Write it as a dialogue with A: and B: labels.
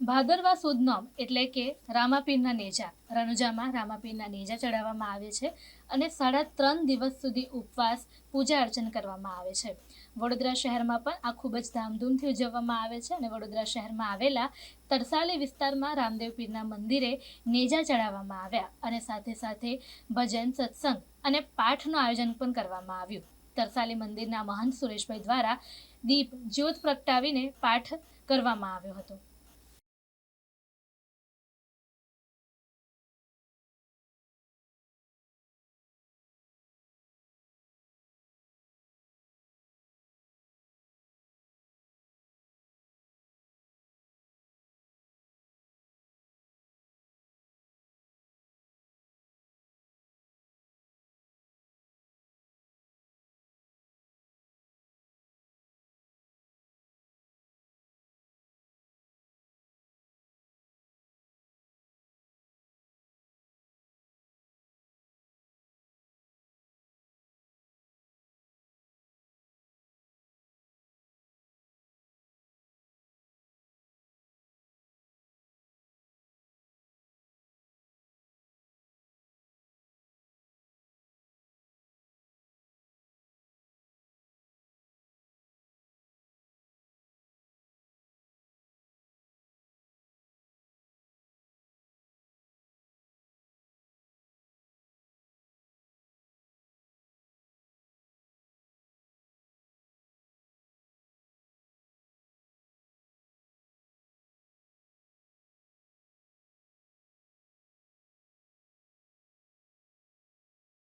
A: ભાદરવા સુદ નોમ એટલે કે રામાપીરના નેજા, રણુજામાં રામાપીરના નેજા ચડાવવામાં આવે છે અને સાડા ત્રણ દિવસ સુધી ઉપવાસ, પૂજા અર્ચન કરવામાં આવે છે. વડોદરા શહેરમાં પણ આ ખૂબ જ ધામધૂમથી ઉજવવામાં આવે છે અને વડોદરા શહેરમાં આવેલા તરસાલી વિસ્તારમાં રામદેવ પીરના મંદિરે નેજા ચડાવવામાં આવ્યા અને સાથે સાથે ભજન, સત્સંગ અને પાઠનું આયોજન પણ કરવામાં આવ્યું. તરસાલી મંદિરના મહંત સુરેશભાઈ દ્વારા દીપ જ્યોત પ્રગટાવીને પાઠ કરવામાં આવ્યો હતો.